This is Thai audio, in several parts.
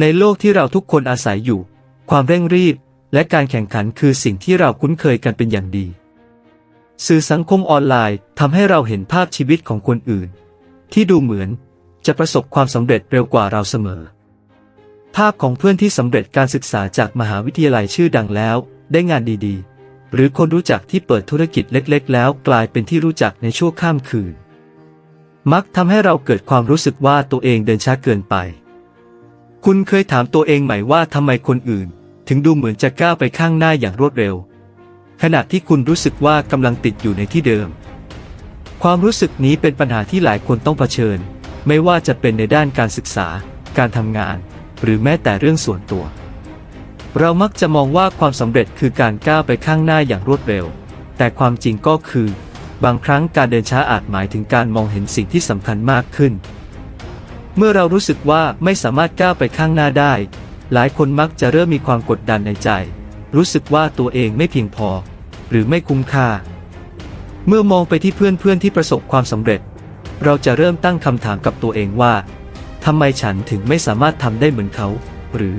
ในโลกที่เราทุกคนอาศัยอยู่ ความเร่งรีบ และการแข่งขันคือสิ่งที่เราคุ้นเคยกันเป็นอย่างดี สื่อสังคมออนไลน์ทำให้เราเห็นภาพชีวิตของคนอื่น ที่ดูเหมือนจะประสบความสำเร็จเร็วกว่าเราเสมอ ภาพของเพื่อนที่สำเร็จการศึกษาจากมหาวิทยาลัยชื่อดังแล้ว ได้งานดีๆ หรือคนรู้จักที่เปิดธุรกิจเล็ก ๆ แล้วกลายเป็นที่รู้จักในชั่วข้ามคืน มักทำให้เราเกิดความรู้สึกว่าตัวเองเดินช้าเกินไป คุณเคยถามตัวเองไหมว่าทำไมคนอื่น ถึงดูเหมือนจะก้าวไปข้างหน้าอย่างรวดเร็ว ขณะที่คุณรู้สึกว่ากำลังติดอยู่ในที่เดิม ความรู้สึกนี้เป็นปัญหาที่หลายคนต้องเผชิญ ไม่ว่าจะเป็นในด้านการศึกษา การทำงาน หรือแม้แต่เรื่องส่วนตัว เรามักจะมองว่าความสำเร็จคือการก้าวไปข้างหน้าอย่างรวดเร็ว แต่ความจริงก็คือ บางครั้งการเดินช้าอาจหมายถึงการมองเห็นสิ่งที่สำคัญมากขึ้น เมื่อเรารู้สึกว่าไม่สามารถก้าวไปข้างหน้าได้ หลายคนมักจะเริ่มมีความกดดันในใจ รู้สึกว่าตัวเองไม่เพียงพอ หรือไม่คุ้มค่า เมื่อมองไปที่เพื่อนๆที่ประสบความสำเร็จ เราจะเริ่มตั้งคำถามกับตัวเองว่าทำไมฉันถึงไม่สามารถทำได้เหมือนเขา หรือ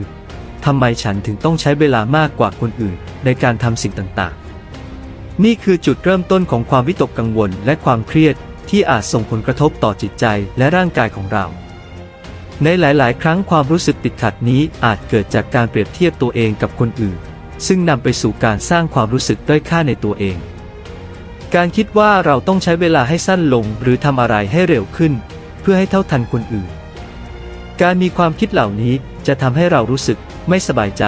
ทำไมฉันถึงต้องใช้เวลามากกว่าคนอื่นในการทำสิ่งต่างๆ นี่คือจุดเริ่มต้นของความวิตกกังวลและความเครียดที่อาจส่งผลกระทบต่อจิตใจและร่างกายของเรา ในหลาย ๆ ครั้งความรู้สึกติดขัดนี้อาจเกิดจากการเปรียบเทียบตัวเองกับคนอื่น ซึ่งนำไปสู่การสร้างความรู้สึกด้อยค่าในตัวเอง การคิดว่าเราต้องใช้เวลาให้สั้นลงหรือทำอะไรให้เร็วขึ้น เพื่อให้เท่าทันคนอื่น การมีความคิดเหล่านี้จะทำให้เรารู้สึกไม่สบายใจ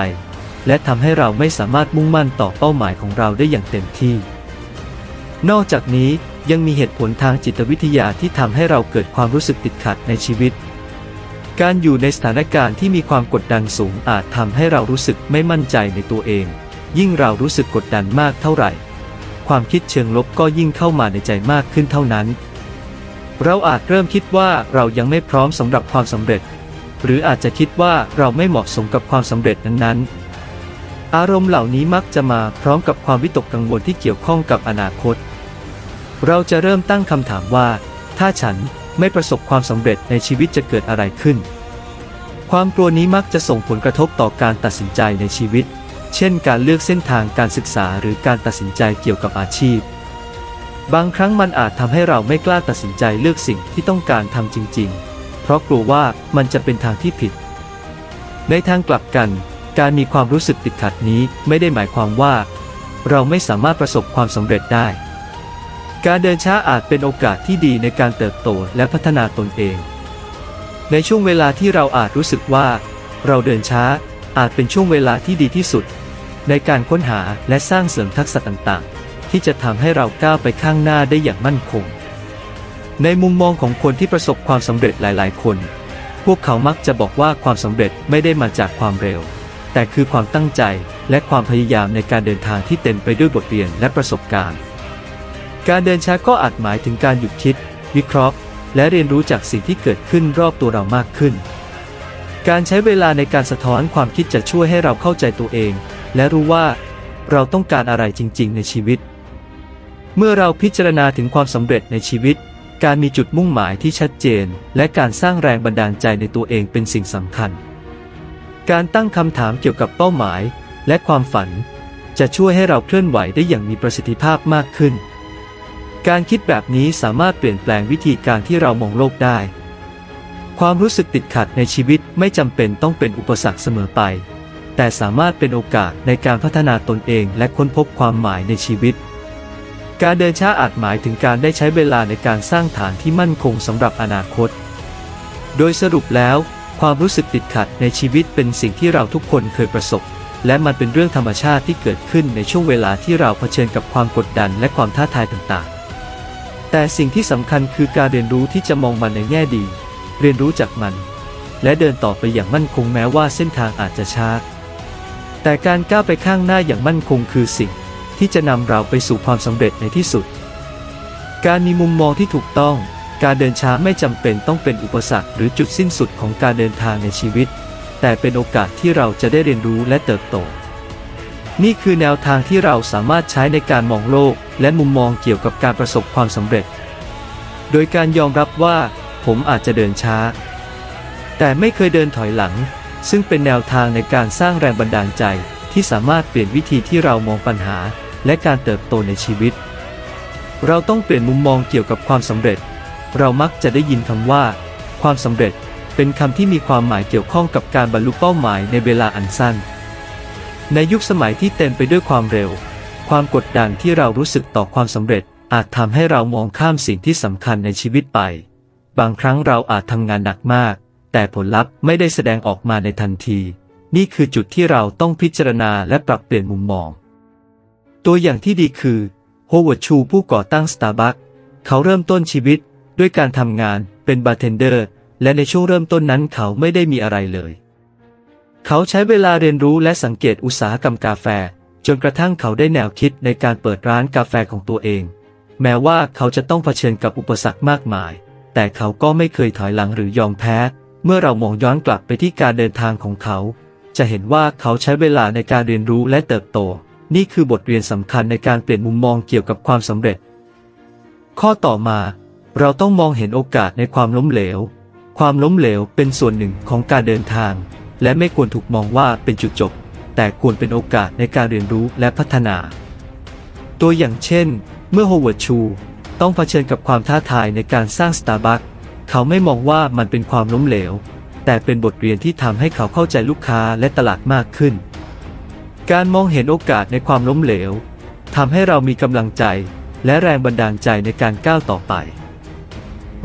และทำให้เราไม่สามารถมุ่งมั่นต่อเป้าหมายของเราได้อย่างเต็มที่ นอกจากนี้ยังมีเหตุผลทางจิตวิทยาที่ทำให้เราเกิดความรู้สึกติดขัดในชีวิต การอยู่ในสถานการณ์ที่มีความกดดันสูงอาจทำให้เรารู้สึกไม่มั่นใจในตัวเอง ยิ่งเรารู้สึกกดดันมากเท่าไหร่ ความคิดเชิงลบก็ยิ่งเข้ามาในใจมากขึ้นเท่านั้น เราอาจเริ่มคิดว่าเรายังไม่พร้อมสำหรับความสำเร็จ หรืออาจจะคิดว่าเราไม่เหมาะสมกับความสำเร็จนั้นๆ อารมณ์เหล่านี้มักจะมาพร้อมกับความวิตกกังวลที่เกี่ยวข้องกับอนาคต เราจะเริ่มตั้งคำถามว่า ถ้าฉันไม่ประสบความสำเร็จในชีวิตจะเกิดอะไรขึ้น ความกลัวนี้มักจะส่งผลกระทบต่อการตัดสินใจในชีวิต เช่น การเลือกเส้นทางการศึกษาหรือการตัดสินใจเกี่ยวกับอาชีพ บางครั้งมันอาจทำให้เราไม่กล้าตัดสินใจเลือกสิ่งที่ต้องการทำจริง ๆ เพราะกลัวว่ามันจะเป็นทางที่ผิด ในทางกลับกัน การมีความรู้สึกติดขัดนี้ไม่ได้หมายความว่า เราไม่สามารถประสบความสำเร็จได้ การเดินช้าอาจเป็นโอกาสที่ดีในการเติบโตและพัฒนาตนเอง ในช่วงเวลาที่เราอาจรู้สึกว่า เราเดินช้าอาจเป็นช่วงเวลาที่ดีที่สุด ในการค้นหาและสร้างเสริมทักษะต่างๆ ที่จะทำให้เราก้าวไปข้างหน้าได้อย่างมั่นคง ในมุมมองของคนที่ประสบความสำเร็จหลาย ๆ คน พวกเขามักจะบอกว่าความสำเร็จไม่ได้มาจากความเร็ว แต่คือความตั้งใจและความพยายามในการเดินทางที่เต็มไปด้วยบทเรียนและประสบการณ์ การเดินช้าก็อาจหมายถึงการหยุดคิด วิเคราะห์ และเรียนรู้จากสิ่งที่เกิดขึ้นรอบตัวเรามากขึ้น การใช้เวลาในการสะท้อนความคิดจะช่วยให้เราเข้าใจตัวเอง และรู้ว่า เราต้องการอะไรจริง ๆ ในชีวิต เมื่อเราพิจารณาถึงความสำเร็จในชีวิต การมีจุดมุ่งหมายที่ชัดเจน และการสร้างแรงบันดาลใจในตัวเองเป็นสิ่งสำคัญ การตั้งคำถามเกี่ยวกับเป้าหมาย และความฝัน จะช่วยให้เราเคลื่อนไหวได้อย่างมีประสิทธิภาพมากขึ้น การคิดแบบนี้สามารถเปลี่ยนแปลงวิธีการที่เรามองโลกได้ ความรู้สึกติดขัดในชีวิตไม่จำเป็นต้องเป็นอุปสรรคเสมอไป แต่สามารถเป็นโอกาสในการพัฒนาตนเองและค้นพบความหมายในชีวิต การเดินช้าอาจหมายถึงการได้ใช้เวลาในการสร้างฐานที่มั่นคงสำหรับอนาคต โดยสรุปแล้ว ความรู้สึกติดขัดในชีวิตเป็นสิ่งที่เราทุกคนเคยประสบ และมันเป็นเรื่องธรรมชาติที่เกิดขึ้นในช่วงเวลาที่เราเผชิญกับความกดดันและความท้าทายต่างๆ แต่สิ่งที่สำคัญคือการเรียนรู้ที่จะมองมันในแง่ดี เรียนรู้จากมัน และเดินต่อไปอย่างมั่นคงแม้ว่าเส้นทางอาจจะช้าแต่การก้าวไปข้างหน้าอย่างมั่นคงคือสิ่ง ที่จะนำเราไปสู่ความสำเร็จในที่สุด การมีมุมมองที่ถูกต้อง การเดินช้าไม่จำเป็นต้องเป็นอุปสรรคหรือจุดสิ้นสุดของการเดินทางในชีวิต แต่เป็นโอกาสที่เราจะได้เรียนรู้และเติบโต นี่คือแนวทางที่เราสามารถใช้ในการมองโลก และมุมมองเกี่ยวกับการประสบความสำเร็จ โดยการยอมรับว่า ผมอาจจะเดินช้า แต่ไม่เคยเดินถอยหลัง ซึ่งเป็นแนวทางในการสร้างแรงบันดาลใจที่สามารถเปลี่ยนวิธีที่เรามองปัญหา และการเติบโตในชีวิต เราต้องเปลี่ยนมุมมองเกี่ยวกับความสำเร็จ เรามักจะได้ยินคำว่า ความสำเร็จเป็นคำที่มีความหมายเกี่ยวข้องกับการบรรลุเป้าหมายในเวลาอันสั้น ในยุคสมัยที่เต็มไปด้วยความเร็ว ความกดดันที่เรารู้สึกต่อความสำเร็จ อาจทำให้เรามองข้ามสิ่งที่สำคัญในชีวิตไป บางครั้งเราอาจทำงานหนักมาก แต่ผลลัพธ์ไม่ได้แสดงออกมาในทันที นี่คือจุดที่เราต้องพิจารณาและปรับเปลี่ยนมุมมอง ตัวอย่างที่ดีคือโฮเวิร์ดชูผู้ก่อตั้ง Starbucks เขาเริ่มต้นชีวิต ด้วยการทำงานเป็นบาร์เทนเดอร์ และในช่วงเริ่มต้นนั้นเขาไม่ได้มีอะไรเลย เขาใช้เวลาเรียนรู้และสังเกตอุตสาหกรรมกาแฟ จนกระทั่งเขาได้แนวคิดในการเปิดร้านกาแฟของตัวเอง แม้ว่าเขาจะต้องเผชิญกับอุปสรรคมากมาย แต่เขาก็ไม่เคยถอยหลังหรือยอมแพ้ เมื่อเรามองย้อนกลับไปที่การเดินทางของเขา จะเห็นว่าเขาใช้เวลาในการเรียนรู้และเติบโต นี่คือบทเรียนสำคัญในการเปลี่ยนมุมมองเกี่ยวกับความสำเร็จ ข้อต่อมา เราต้องมองเห็นโอกาสในความล้มเหลว ความล้มเหลวเป็นส่วนหนึ่งของการเดินทาง และไม่ควรถูกมองว่าเป็นจุดจบ แต่ควรเป็นโอกาสในการเรียนรู้และพัฒนา ตัวอย่างเช่น เมื่อโฮเวิร์ดชู ต้องเผชิญกับความท้าทายในการสร้างสตาร์บัคเขาไม่มองว่ามันเป็นความล้มเหลว แต่เป็นบทเรียนที่ทำให้เขาเข้าใจลูกค้าและตลาดมากขึ้น การมองเห็นโอกาสในความล้มเหลวทำให้เรามีกำลังใจ และแรงบันดาลใจในการก้าวต่อไป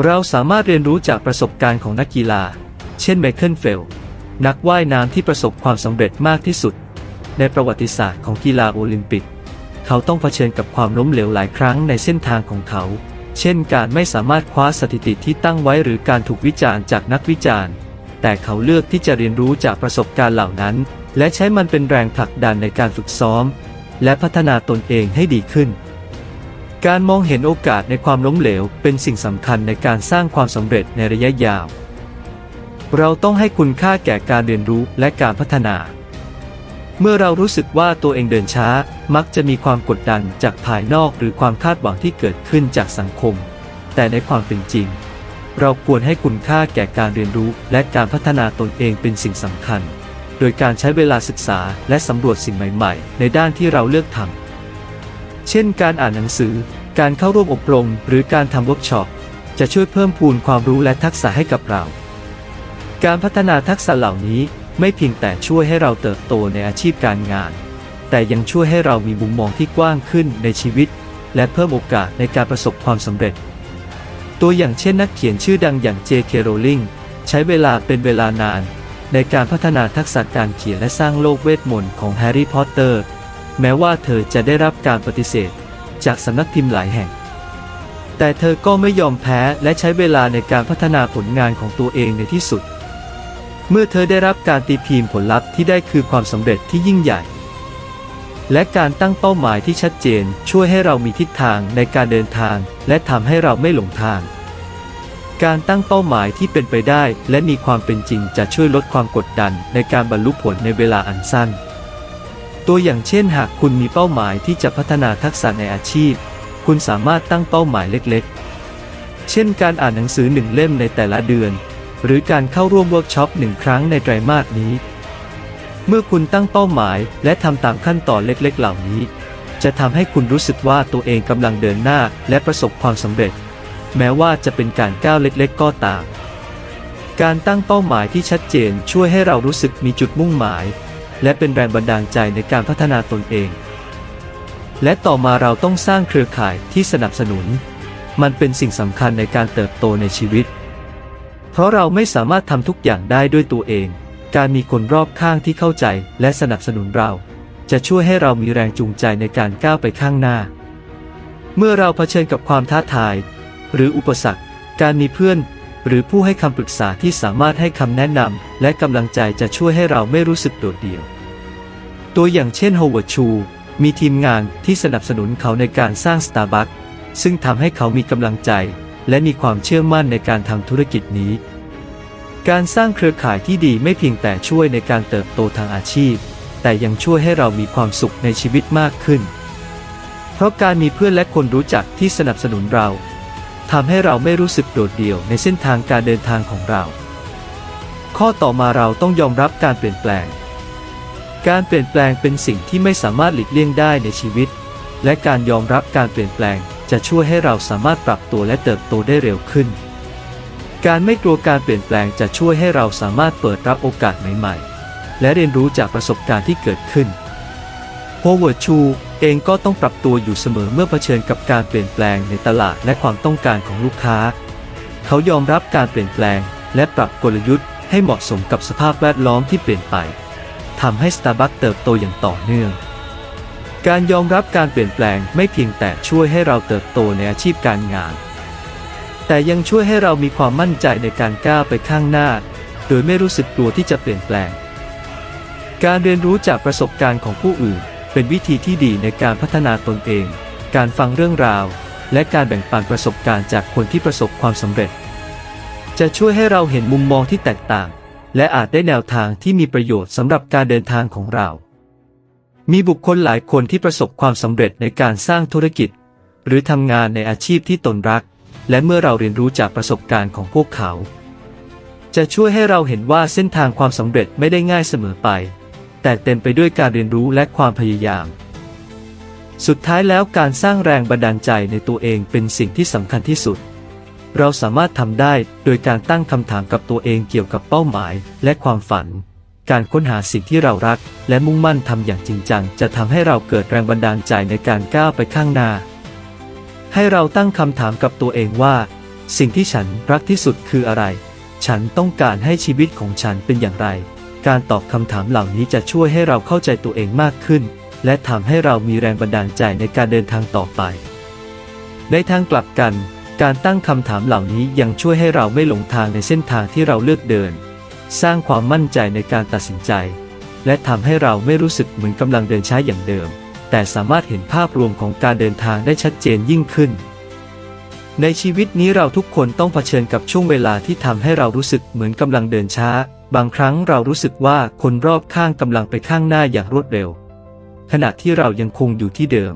เราสามารถเรียนรู้จากประสบการณ์ของนักกีฬา เช่นไมเคิลเฟล นักว่ายน้ำที่ประสบความสำเร็จมากที่สุด ในประวัติศาสตร์ของกีฬาโอลิมปิก เขาต้องเผชิญกับความล้มเหลวหลายครั้งในเส้นทางของเขา เช่นการไม่สามารถคว้าสถิติที่ตั้งไว้หรือการถูกวิจารณ์จากนักวิจารณ์ แต่เขาเลือกที่จะเรียนรู้จากประสบการณ์เหล่านั้น และใช้มันเป็นแรงผลักดันในการฝึกซ้อม และพัฒนาตนเองให้ดีขึ้น การมองเห็นโอกาสในความล้มเหลว เป็นสิ่งสำคัญในการสร้างความสำเร็จในระยะยาว เราต้องให้คุณค่าแก่การเรียนรู้และการพัฒนา เมื่อเรารู้สึกว่าตัวเองเดินช้า มักจะมีความกดดันจากภายนอกหรือความคาดหวังที่เกิดขึ้นจากสังคม แต่ในความเป็นจริง เราควรให้คุณค่าแก่การเรียนรู้และการพัฒนาตนเองเป็นสิ่งสำคัญ โดยการใช้เวลาศึกษาและสำรวจสิ่งใหม่ ๆ ในด้านที่เราเลือกทำ เช่นการอ่านหนังสือ การเข้าร่วมอบรม หรือการทำเวิร์กช็อป จะช่วยเพิ่มพูนความรู้และทักษะให้กับเรา การพัฒนาทักษะเหล่านี้ไม่เพียงแต่ช่วยให้เราเติบโตในอาชีพการงาน แต่ยังช่วยให้เรามีมุมมองที่กว้างขึ้นในชีวิต และเพิ่มโอกาสในการประสบความสำเร็จ ตัวอย่างเช่นนักเขียนชื่อดังอย่าง J.K. Rowling ใช้เวลาเป็นเวลานาน ในการพัฒนาทักษะการเขียนและสร้างโลกเวทมนต์ของแฮร์รี่พอตเตอร์ แม้ว่าเธอจะได้รับการปฏิเสธ จากสำนักพิมพ์หลายแห่ง แต่เธอก็ไม่ยอมแพ้และใช้เวลาในการพัฒนาผลงานของตัวเองในที่สุด เมื่อเธอได้รับการตีพิมพ์ผลลัพธ์ที่ได้คือความสำเร็จที่ยิ่งใหญ่ และการตั้งเป้าหมายที่ชัดเจนช่วยให้เรามีทิศทางในการเดินทาง และทำให้เราไม่หลงทางการตั้งเป้าหมายที่เป็นไปได้และมีความเป็นจริงจะช่วยลดความกดดันในการบรรลุผลในเวลาอันสั้น ตัวอย่างเช่นหากคุณมีเป้าหมายที่จะพัฒนาทักษะในอาชีพ คุณสามารถตั้งเป้าหมายเล็กๆ เช่นการอ่านหนังสือหนึ่งเล่มในแต่ละเดือน หรือการเข้าร่วมเวิร์กช็อปหนึ่งครั้งในไตรมาสนี้ เมื่อคุณตั้งเป้าหมายและทำตามขั้นตอนเล็กๆ เหล่านี้ จะทำให้คุณรู้สึกว่าตัวเองกำลังเดินหน้าและประสบความสำเร็จ แม้ว่าจะเป็นการก้าวเล็กๆ ก็ตาม การตั้งเป้าหมายที่ชัดเจนช่วยให้เรารู้สึกมีจุดมุ่งหมาย และเป็นแรงบันดาลใจในการพัฒนาตนเอง และต่อมาเราต้องสร้างเครือข่ายที่สนับสนุน มันเป็นสิ่งสำคัญในการเติบโตในชีวิต เพราะเราไม่สามารถทำทุกอย่างได้ด้วยตัวเอง การมีคนรอบข้างที่เข้าใจและสนับสนุนเรา จะช่วยให้เรามีแรงจูงใจในการก้าวไปข้างหน้า เมื่อเราเผชิญกับความท้าทาย หรืออุปสรรค การมีเพื่อน หรือผู้ให้คำปรึกษาที่สามารถให้คำแนะนำและกำลังใจจะช่วยให้เราไม่รู้สึกโดดเดี่ยว ตัวอย่างเช่นโฮเวิร์ดชู มีทีมงานที่สนับสนุนเขาในการสร้าง Starbucks ซึ่งทำให้เขามีกำลังใจ และมีความเชื่อมั่นในการทำธุรกิจนี้ การสร้างเครือข่ายที่ดีไม่เพียงแต่ช่วยในการเติบโตทางอาชีพ แต่ยังช่วยให้เรามีความสุขในชีวิตมากขึ้น เพราะการมีเพื่อนและคนรู้จักที่สนับสนุนเรา ทำให้เราไม่รู้สึกโดดเดี่ยวในเส้นทางการเดินทางของเรา ข้อต่อมาเราต้องยอมรับการเปลี่ยนแปลง การเปลี่ยนแปลงเป็นสิ่งที่ไม่สามารถหลีกเลี่ยงได้ในชีวิต และการยอมรับการเปลี่ยนแปลงจะช่วยให้เราสามารถปรับตัวและเติบโตได้เร็วขึ้น การไม่กลัวการเปลี่ยนแปลงจะช่วยให้เราสามารถเปิดรับโอกาสใหม่ ๆ และเรียนรู้จากประสบการณ์ที่เกิดขึ้นโฮเวิร์ดชู เองก็ต้องปรับตัวอยู่เสมอเมื่อเผชิญกับการเปลี่ยนแปลงในตลาดและความต้องการของลูกค้า เขายอมรับการเปลี่ยนแปลง และปรับกลยุทธ์ให้เหมาะสมกับสภาพแวดล้อมที่เปลี่ยนไปทำให้ Starbucks เติบโตอย่างต่อเนื่อง การยอมรับการเปลี่ยนแปลงไม่เพียงแต่ช่วยให้เราเติบโตในอาชีพการงาน แต่ยังช่วยให้เรามีความมั่นใจในการก้าวไปข้างหน้า โดยไม่รู้สึกกลัวที่จะเปลี่ยนแปลง การเรียนรู้จากประสบการณ์ของผู้อื่น เป็นวิธีที่ดีในการพัฒนาตนเอง การฟังเรื่องราว และการแบ่งปันประสบการณ์จากคนที่ประสบความสำเร็จ จะช่วยให้เราเห็นมุมมองที่แตกต่าง และอาจได้แนวทางที่มีประโยชน์สำหรับการเดินทางของเรา มีบุคคลหลายคนที่ประสบความสำเร็จในการสร้างธุรกิจ หรือทำงานในอาชีพที่ตนรัก และเมื่อเราเรียนรู้จากประสบการณ์ของพวกเขา จะช่วยให้เราเห็นว่าเส้นทางความสำเร็จไม่ได้ง่ายเสมอไป แต่เต็มไปด้วยการเรียนรู้และความพยายาม สุดท้ายแล้วการสร้างแรงบันดาลใจในตัวเองเป็นสิ่งที่สำคัญที่สุด เราสามารถทำได้โดยการตั้งคำถามกับตัวเองเกี่ยวกับเป้าหมายและความฝัน การค้นหาสิ่งที่เรารัก และมุ่งมั่นทำอย่างจริงจัง จะทำให้เราเกิดแรงบันดาลใจในการก้าวไปข้างหน้า ให้เราตั้งคำถามกับตัวเองว่า สิ่งที่ฉันรักที่สุดคืออะไร ฉันต้องการให้ชีวิตของฉันเป็นอย่างไร การตอบคำถามเหล่านี้จะช่วยให้เราเข้าใจตัวเองมากขึ้น และทำให้เรามีแรงบันดาลใจในการเดินทางต่อไป ในทางกลับกัน การตั้งคำถามเหล่านี้ยังช่วยให้เราไม่หลงทางในเส้นทางที่เราเลือกเดิน สร้างความมั่นใจในการตัดสินใจ และทำให้เราไม่รู้สึกเหมือนกำลังเดินช้าอย่างเดิม แต่สามารถเห็นภาพรวมของการเดินทางได้ชัดเจนยิ่งขึ้นในชีวิตนี้เราทุกคนต้องเผชิญกับช่วงเวลาที่ทำให้เรารู้สึกเหมือนกำลังเดินช้า บางครั้งเรารู้สึกว่าคนรอบข้างกำลังไปข้างหน้าอย่างรวดเร็ว ขณะที่เรายังคงอยู่ที่เดิม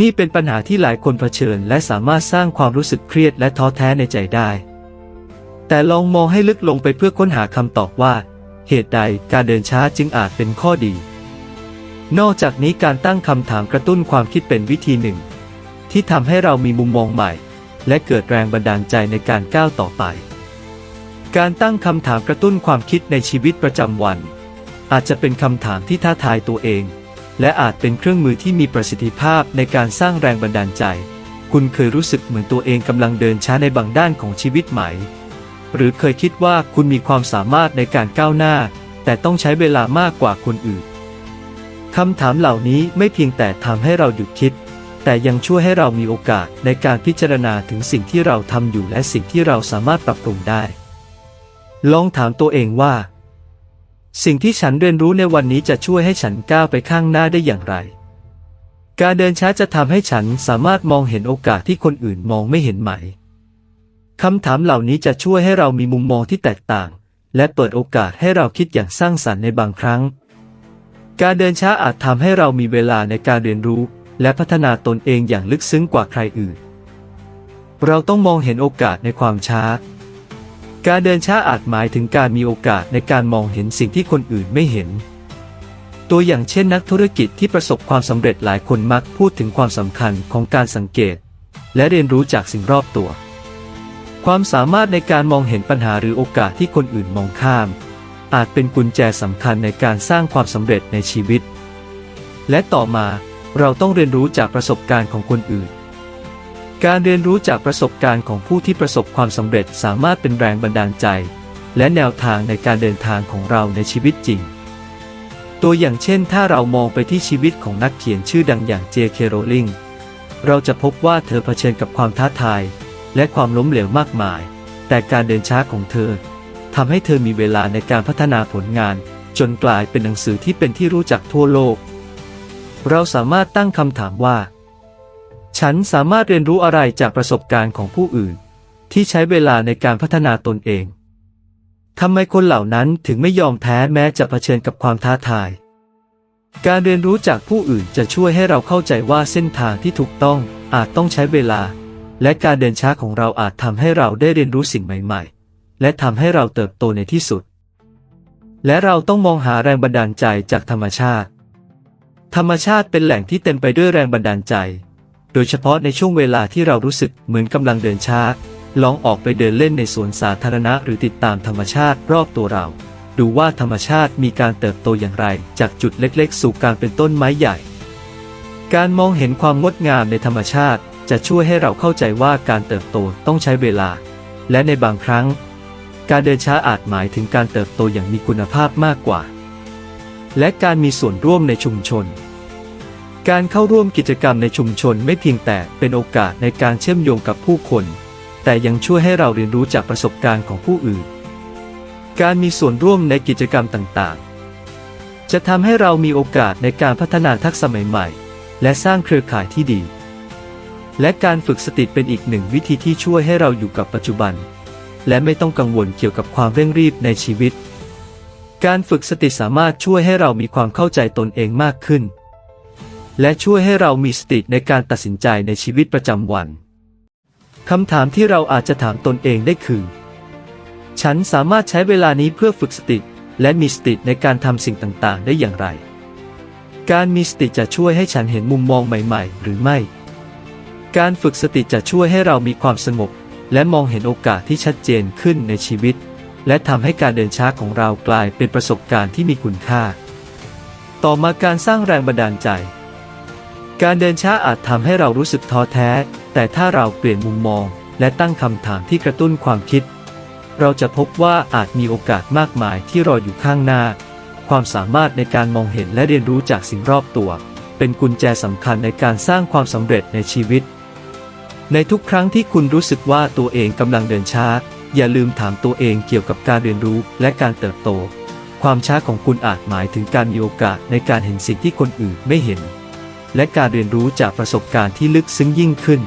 นี่เป็นปัญหาที่หลายคนเผชิญและสามารถสร้างความรู้สึกเครียดและท้อแท้ในใจได้ แต่ลองมองให้ลึกลงไปเพื่อค้นหาคำตอบว่า เหตุใดการเดินช้าจึงอาจเป็นข้อดี นอกจากนี้การตั้งคำถามกระตุ้นความคิดเป็นวิธีหนึ่ง ที่ทำให้เรามีมุมมองใหม่ และเกิดแรงบันดาลใจในการก้าวต่อไป การตั้งคำถามกระตุ้นความคิดในชีวิตประจำวัน อาจจะเป็นคำถามที่ท้าทายตัวเอง และอาจเป็นเครื่องมือที่มีประสิทธิภาพในการสร้างแรงบันดาลใจ คุณเคยรู้สึกเหมือนตัวเองกำลังเดินช้าในบางด้านของชีวิตไหม หรือเคยคิดว่าคุณมีความสามารถในการก้าวหน้า แต่ต้องใช้เวลามากกว่าคนอื่นคำถามเหล่านี้ไม่เพียงแต่ทำให้เราหยุดคิด แต่ยังช่วยให้เรามีโอกาสในการพิจารณาถึงสิ่งที่เราทำอยู่และสิ่งที่เราสามารถปรับปรุงได้ ลองถามตัวเองว่า สิ่งที่ฉันเรียนรู้ในวันนี้จะช่วยให้ฉันก้าวไปข้างหน้าได้อย่างไร การเดินช้าจะทำให้ฉันสามารถมองเห็นโอกาสที่คนอื่นมองไม่เห็นไหมคำถามเหล่านี้จะช่วยให้เรามีมุมมองที่แตกต่าง และเปิดโอกาสให้เราคิดอย่างสร้างสรรค์ในบางครั้ง การเดินช้าอาจทำให้เรามีเวลาในการเรียนรู้ และพัฒนาตนเองอย่างลึกซึ้งกว่าใครอื่น เราต้องมองเห็นโอกาสในความช้า การเดินช้าอาจหมายถึงการมีโอกาสในการมองเห็นสิ่งที่คนอื่นไม่เห็น ตัวอย่างเช่นนักธุรกิจที่ประสบความสำเร็จหลายคนมักพูดถึงความสำคัญของการสังเกต และเรียนรู้จากสิ่งรอบตัว ความสามารถในการมองเห็นปัญหาหรือโอกาสที่คนอื่นมองข้าม อาจเป็นกุญแจสำคัญในการสร้างความสำเร็จในชีวิต และต่อมาเราต้องเรียนรู้จากประสบการณ์ของคนอื่น การเรียนรู้จากประสบการณ์ของผู้ที่ประสบความสำเร็จสามารถเป็นแรงบันดาลใจ และแนวทางในการเดินทางของเราในชีวิตจริง ตัวอย่างเช่นถ้าเรามองไปที่ชีวิตของนักเขียนชื่อดังอย่าง J.K. Rowling เราจะพบว่าเธอเผชิญกับความท้าทาย และความล้มเหลวมากมาย แต่การเดินช้าของเธอทำให้เธอมีเวลาในการพัฒนาผลงาน จนกลายเป็นหนังสือที่เป็นที่รู้จักทั่วโลก เราสามารถตั้งคำถามว่า ฉันสามารถเรียนรู้อะไรจากประสบการณ์ของผู้อื่น ที่ใช้เวลาในการพัฒนาตนเองทำไมคนเหล่านั้นถึงไม่ยอมแพ้แม้จะเผชิญกับความท้าทาย การเรียนรู้จากผู้อื่นจะช่วยให้เราเข้าใจว่าเส้นทางที่ถูกต้องอาจต้องใช้เวลา และการเดินช้าของเราอาจทำให้เราได้เรียนรู้สิ่งใหม่ ๆ และทำให้เราเติบโตในที่สุด และเราต้องมองหาแรงบันดาลใจจากธรรมชาติ ธรรมชาติเป็นแหล่งที่เต็มไปด้วยแรงบันดาลใจ โดยเฉพาะในช่วงเวลาที่เรารู้สึกเหมือนกำลังเดินช้า ลองออกไปเดินเล่นในสวนสาธารณะหรือติดตามธรรมชาติรอบตัวเรา ดูว่าธรรมชาติมีการเติบโตอย่างไร จากจุดเล็กๆ สู่การเป็นต้นไม้ใหญ่ การมองเห็นความงดงามในธรรมชาติ จะช่วยให้เราเข้าใจว่าการเติบโตต้องใช้เวลา และในบางครั้ง การเดินช้าอาจหมายถึงการเติบโตอย่างมีคุณภาพมากกว่า และการมีส่วนร่วมในชุมชน การเข้าร่วมกิจกรรมในชุมชนไม่เพียงแต่เป็นโอกาสในการเชื่อมโยงกับผู้คน แต่ยังช่วยให้เราเรียนรู้จากประสบการณ์ของผู้อื่น การมีส่วนร่วมในกิจกรรมต่างๆ จะทำให้เรามีโอกาสในการพัฒนาทักษะใหม่ๆ และสร้างเครือข่ายที่ดี และการฝึกสติเป็นอีกหนึ่งวิธีที่ช่วยให้เราอยู่กับปัจจุบัน และไม่ต้องกังวลเกี่ยวกับความเร่งรีบในชีวิต การฝึกสติสามารถช่วยให้เรามีความเข้าใจตนเองมากขึ้น และช่วยให้เรามีสติในการตัดสินใจในชีวิตประจำวัน คำถามที่เราอาจจะถามตนเองได้คือ ฉันสามารถใช้เวลานี้เพื่อฝึกสติ และมีสติในการทำสิ่งต่างๆ ได้อย่างไร การมีสติจะช่วยให้ฉันเห็นมุมมองใหม่ ๆ หรือไม่ การฝึกสติจะช่วยให้เรามีความสงบ และมองเห็นโอกาสที่ชัดเจนขึ้นในชีวิต และทำให้การเดินช้าของเรากลายเป็นประสบการณ์ที่มีคุณค่า ต่อมาการสร้างแรงบันดาลใจ การเดินช้าอาจทำให้เรารู้สึกท้อแท้ แต่ถ้าเราเปลี่ยนมุมมอง และตั้งคำถามที่กระตุ้นความคิด เราจะพบว่าอาจมีโอกาสมากมายที่รออยู่ข้างหน้า ความสามารถในการมองเห็นและเรียนรู้จากสิ่งรอบตัว เป็นกุญแจสำคัญในการสร้างความสำเร็จในชีวิต ในทุกครั้งที่คุณรู้สึกว่าตัวเองกำลังเดินช้า อย่าลืมถามตัวเองเกี่ยวกับการเรียนรู้และการเติบโต ความช้าของคุณอาจหมายถึงการมีโอกาสในการเห็นสิ่งที่คนอื่นไม่เห็น และการเรียนรู้จากประสบการณ์ที่ลึกซึ้งยิ่งขึ้น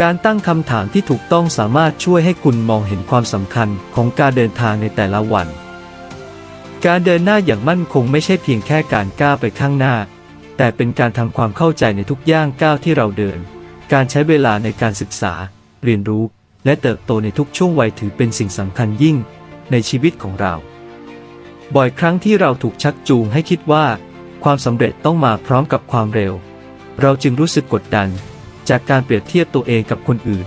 การตั้งคำถามที่ถูกต้องสามารถช่วยให้คุณมองเห็นความสำคัญของการเดินทางในแต่ละวัน การเดินหน้าอย่างมั่นคงไม่ใช่เพียงแค่การก้าวไปข้างหน้า แต่เป็นการทำความเข้าใจในทุกย่างก้าวที่เราเดิน การใช้เวลาในการศึกษา เรียนรู้ และเติบโตในทุกช่วงวัยถือเป็นสิ่งสำคัญยิ่งในชีวิตของเรา บ่อยครั้งที่เราถูกชักจูงให้คิดว่า ความสำเร็จต้องมาพร้อมกับความเร็ว เราจึงรู้สึกกดดัน จากการเปรียบเทียบตัวเองกับคนอื่น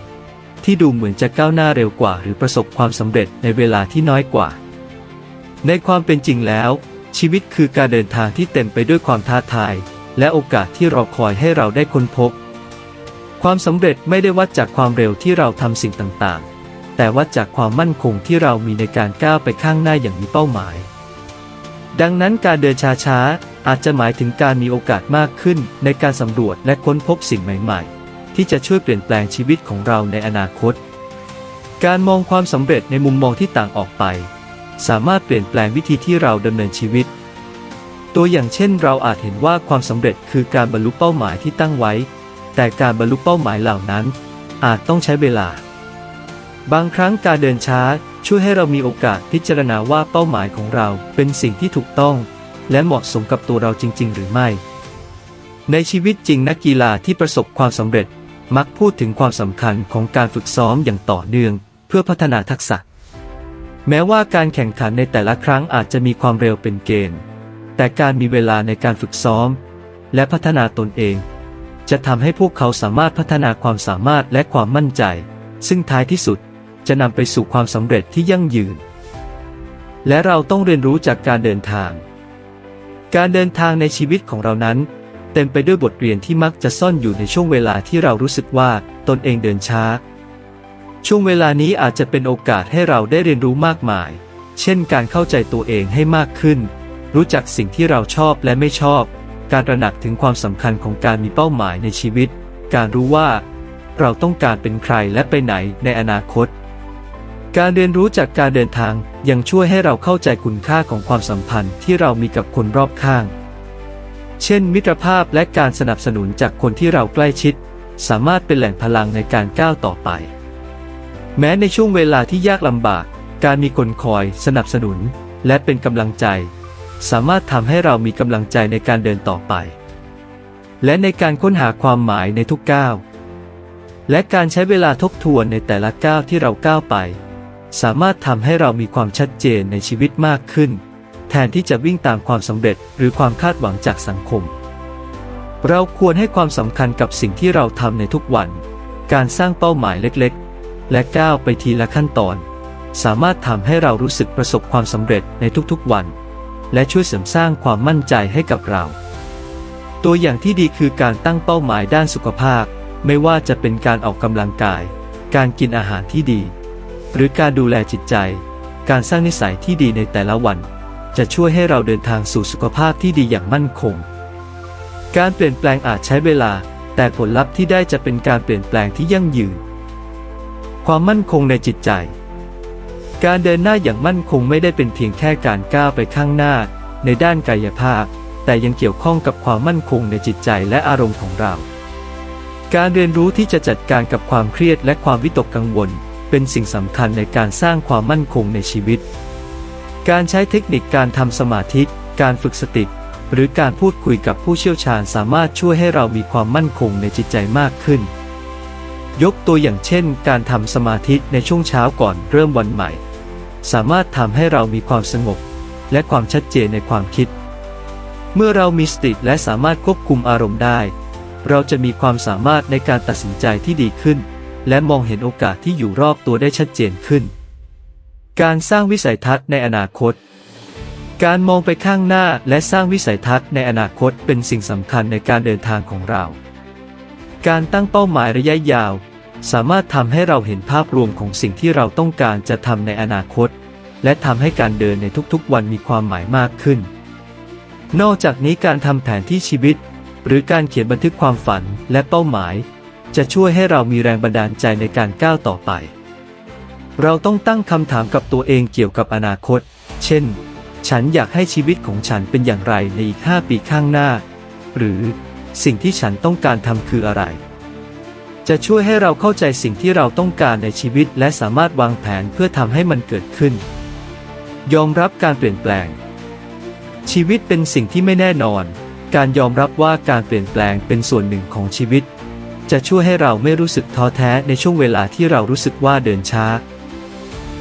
ที่ดูเหมือนจะก้าวหน้าเร็วกว่า หรือประสบความสำเร็จในเวลาที่น้อยกว่า ในความเป็นจริงแล้ว ชีวิตคือการเดินทางที่เต็มไปด้วยความท้าทาย และโอกาสที่รอคอยให้เราได้ค้นพบ ความสำเร็จไม่ได้วัดจากความเร็วที่เราทำสิ่งต่างๆ แต่วัดจากความมั่นคงที่เรามีในการก้าวไปข้างหน้าอย่างมีเป้าหมาย ดังนั้นการเดินช้าๆ อาจจะหมายถึงการมีโอกาสมากขึ้นในการสำรวจและค้นพบสิ่งใหม่ๆ ที่จะช่วยเปลี่ยนแปลงชีวิตของเราในอนาคต การมองความสำเร็จในมุมมองที่ต่างออกไป สามารถเปลี่ยนแปลงวิธีที่เราดำเนินชีวิต ตัวอย่างเช่น เราอาจเห็นว่าความสำเร็จคือการบรรลุเป้าหมายที่ตั้งไว้ แต่การบรรลุเป้าหมายเหล่านั้น อาจต้องใช้เวลา บางครั้งการเดินช้า ช่วยให้เรามีโอกาสพิจารณาว่าเป้าหมายของเราเป็นสิ่งที่ถูกต้อง และเหมาะสมกับตัวเราจริง ๆ หรือไม่ ในชีวิตจริงนักกีฬาที่ประสบความสำเร็จมักพูดถึงความสำคัญของการฝึกซ้อมอย่างต่อเนื่อง เพื่อพัฒนาทักษะ แม้ว่าการแข่งขันในแต่ละครั้งอาจจะมีความเร็วเป็นเกณฑ์ แต่การมีเวลาในการฝึกซ้อม และพัฒนาตนเอง จะทำให้พวกเขาสามารถพัฒนาความสามารถและความมั่นใจ ซึ่งท้ายที่สุด จะนำไปสู่ความสำเร็จที่ยั่งยืน และเราต้องเรียนรู้จากการเดินทาง การเดินทางในชีวิตของเรานั้น เต็มไปด้วยบทเรียนที่มักจะซ่อนอยู่ในช่วงเวลาที่เรารู้สึกว่าตนเองเดินช้า ช่วงเวลานี้อาจจะเป็นโอกาสให้เราได้เรียนรู้มากมาย เช่น การเข้าใจตัวเองให้มากขึ้น รู้จักสิ่งที่เราชอบและไม่ชอบ การตระหนักถึงความสำคัญของการมีเป้าหมายในชีวิต การรู้ว่าเราต้องการเป็นใครและไปไหนในอนาคต การเรียนรู้จากการเดินทางยังช่วยให้เราเข้าใจคุณค่าของความสัมพันธ์ที่เรามีกับคนรอบข้าง เช่น มิตรภาพและการสนับสนุนจากคนที่เราใกล้ชิด สามารถเป็นแหล่งพลังในการก้าวต่อไป แม้ในช่วงเวลาที่ยากลำบาก การมีคนคอยสนับสนุน และเป็นกำลังใจ สามารถทำให้เรามีกำลังใจในการเดินต่อไป และในการค้นหาความหมายในทุกก้าวและการใช้เวลาทบทวนในแต่ละก้าวที่เราก้าวไป สามารถทำให้เรามีความชัดเจนในชีวิตมากขึ้น แทนที่จะวิ่งตามความสำเร็จหรือความคาดหวังจากสังคม เราควรให้ความสำคัญกับสิ่งที่เราทำในทุกวัน การสร้างเป้าหมายเล็กๆ และก้าวไปทีละขั้นตอน สามารถทำให้เรารู้สึกประสบความสำเร็จในทุกๆวัน และช่วยเสริมสร้างความมั่นใจให้กับเรา ตัวอย่างที่ดีคือการตั้งเป้าหมายด้านสุขภาพ ไม่ว่าจะเป็นการออกกำลังกาย การกินอาหารที่ดี หรือการดูแลจิตใจ การสร้างนิสัยที่ดีในแต่ละวัน จะช่วยให้เราเดินทางสู่สุขภาพที่ดีอย่างมั่นคง การเปลี่ยนแปลงอาจใช้เวลา แต่ผลลัพธ์ที่ได้จะเป็นการเปลี่ยนแปลงที่ยั่งยืน ความมั่นคงในจิตใจ การเดินหน้าอย่างมั่นคงไม่ได้เป็นเพียงแค่การก้าวไปข้างหน้า ในด้านกายภาพ แต่ยังเกี่ยวข้องกับความมั่นคงในจิตใจและอารมณ์ของเรา การเรียนรู้ที่จะจัดการกับความเครียดและความวิตกกังวล เป็นสิ่งสำคัญในการสร้างความมั่นคงในชีวิต การใช้เทคนิคการทำสมาธิ การฝึกสติ หรือการพูดคุยกับผู้เชี่ยวชาญสามารถช่วยให้เรามีความมั่นคงในจิตใจมากขึ้น ยกตัวอย่างเช่น การทำสมาธิในช่วงเช้าก่อนเริ่มวันใหม่ สามารถทำให้เรามีความสงบ และความชัดเจนในความคิด เมื่อเรามีสติและสามารถควบคุมอารมณ์ได้ เราจะมีความสามารถในการตัดสินใจที่ดีขึ้น และมองเห็นโอกาสที่อยู่รอบตัวได้ชัดเจนขึ้น การสร้างวิสัยทัศน์ในอนาคต การมองไปข้างหน้าและสร้างวิสัยทัศน์ในอนาคตเป็นสิ่งสำคัญในการเดินทางของเรา การตั้งเป้าหมายระยะยาว สามารถทำให้เราเห็นภาพรวมของสิ่งที่เราต้องการจะทำในอนาคต และทำให้การเดินในทุกๆ วันมีความหมายมากขึ้น นอกจากนี้การทำแผนที่ชีวิต หรือการเขียนบันทึกความฝันและเป้าหมาย จะช่วยให้เรามีแรงบันดาลใจในการก้าวต่อไป เราต้องตั้งคำถามกับตัวเองเกี่ยวกับอนาคต เช่น ฉันอยากให้ชีวิตของฉันเป็นอย่างไรในอีก 5 ปีข้างหน้า หรือสิ่งที่ฉันต้องการทำคืออะไร จะช่วยให้เราเข้าใจสิ่งที่เราต้องการในชีวิตและสามารถวางแผนเพื่อทำให้มันเกิดขึ้น ยอมรับการเปลี่ยนแปลง ชีวิตเป็นสิ่งที่ไม่แน่นอน การยอมรับว่าการเปลี่ยนแปลงเป็นส่วนหนึ่งของชีวิต จะช่วยให้เราไม่รู้สึกท้อแท้ในช่วงเวลาที่เรารู้สึกว่าเดินช้า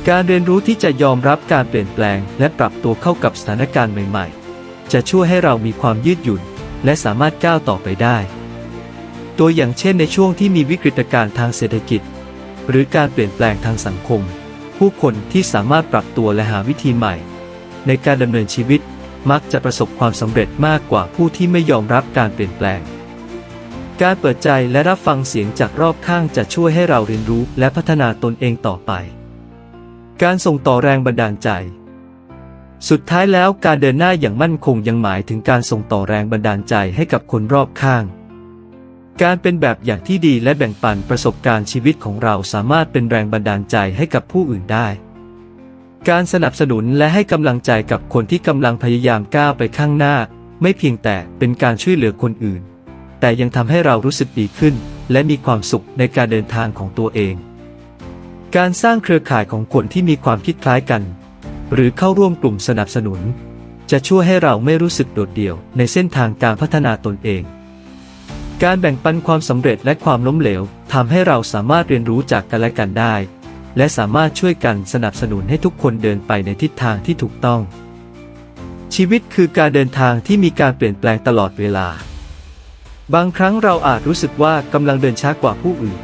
การเรียนรู้ที่จะยอมรับการเปลี่ยนแปลง และปรับตัวเข้ากับสถานการณ์ใหม่ ๆ จะช่วยให้เรามีความยืดหยุ่น และสามารถก้าวต่อไปได้ ตัวอย่างเช่นในช่วงที่มีวิกฤตการณ์ทางเศรษฐกิจ หรือการเปลี่ยนแปลงทางสังคม ผู้คนที่สามารถปรับตัวและหาวิธีใหม่ ในการดำเนินชีวิตมักจะประสบความสำเร็จมากกว่าผู้ที่ไม่ยอมรับการเปลี่ยนแปลง การเปิดใจและรับฟังเสียงจากรอบข้างจะช่วยให้เราเรียนรู้และพัฒนาตนเองต่อไป การส่งต่อแรงบันดาลใจ สุดท้ายแล้วการเดินหน้าอย่างมั่นคงยังหมายถึงการส่งต่อแรงบันดาลใจให้กับคนรอบข้าง การเป็นแบบอย่างที่ดีและแบ่งปันประสบการณ์ชีวิตของเราสามารถเป็นแรงบันดาลใจให้กับผู้อื่นได้ การสนับสนุนและให้กำลังใจกับคนที่กำลังพยายามก้าวไปข้างหน้า ไม่เพียงแต่เป็นการช่วยเหลือคนอื่น แต่ยังทำให้เรารู้สึกดีขึ้น และมีความสุขในการเดินทางของตัวเอง การสร้างเครือข่ายของคนที่มีความคิดคล้ายกัน หรือเข้าร่วมกลุ่มสนับสนุน จะช่วยให้เราไม่รู้สึกโดดเดี่ยวในเส้นทางการพัฒนาตนเอง การแบ่งปันความสำเร็จและความล้มเหลวทำให้เราสามารถเรียนรู้จากกันและกันได้ และสามารถช่วยกันสนับสนุนให้ทุกคนเดินไปในทิศทางที่ถูกต้อง ชีวิตคือการเดินทางที่มีการเปลี่ยนแปลงตลอดเวลา บางครั้งเราอาจรู้สึกว่ากำลังเดินช้ากว่าผู้อื่น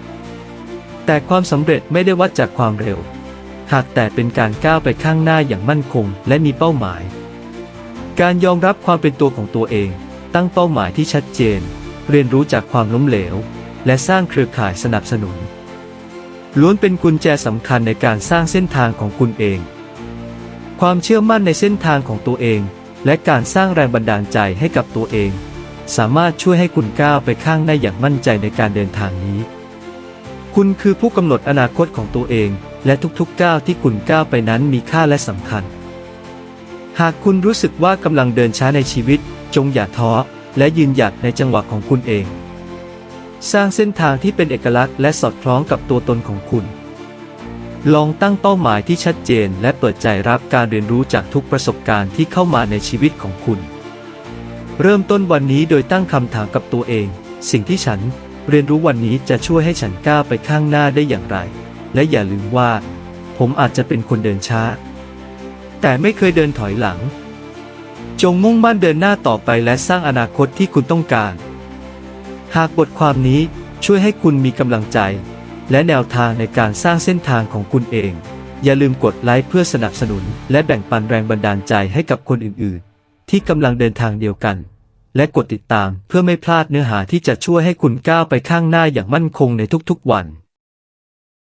แต่ความสำเร็จไม่ได้วัดจากความเร็ว หากแต่เป็นการก้าวไปข้างหน้าอย่างมั่นคงและมีเป้าหมาย การยอมรับความเป็นตัวของตัวเอง ตั้งเป้าหมายที่ชัดเจน เรียนรู้จากความล้มเหลว และสร้างเครือข่ายสนับสนุน ล้วนเป็นกุญแจสำคัญในการสร้างเส้นทางของคุณเอง ความเชื่อมั่นในเส้นทางของตัวเอง และการสร้างแรงบันดาลใจให้กับตัวเอง สามารถช่วยให้คุณก้าวไปข้างหน้าอย่างมั่นใจในการเดินทางนี้ คุณคือผู้กำหนดอนาคตของตัวเอง และทุกๆก้าวที่คุณก้าวไปนั้นมีค่าและสำคัญ หากคุณรู้สึกว่ากำลังเดินช้าในชีวิต จงอย่าท้อและยืนหยัดในจังหวะของคุณเอง สร้างเส้นทางที่เป็นเอกลักษณ์และสอดคล้องกับตัวตนของคุณ ลองตั้งเป้าหมายที่ชัดเจนและเปิดใจรับการเรียนรู้จากทุกประสบการณ์ที่เข้ามาในชีวิตของคุณ เริ่มต้นวันนี้โดยตั้งคำถามกับตัวเอง สิ่งที่ฉันเรียนรู้วันนี้จะช่วยให้ฉันก้าวไปข้างหน้าได้อย่างไร และอย่าลืมว่า ผมอาจจะเป็นคนเดินช้า แต่ไม่เคยเดินถอยหลัง จงมุ่งมั่นเดินหน้าต่อไปและสร้างอนาคตที่คุณต้องการ หากบทความนี้ช่วยให้คุณมีกำลังใจ และแนวทางในการสร้างเส้นทางของคุณเอง อย่าลืมกดไลค์เพื่อสนับสนุน และแบ่งปันแรงบันดาลใจให้กับคนอื่นๆ ที่กำลังเดินทางเดียวกัน และกดติดตามเพื่อไม่พลาดเนื้อหาที่จะช่วยให้คุณก้าวไปข้างหน้าอย่างมั่นคงในทุกๆวัน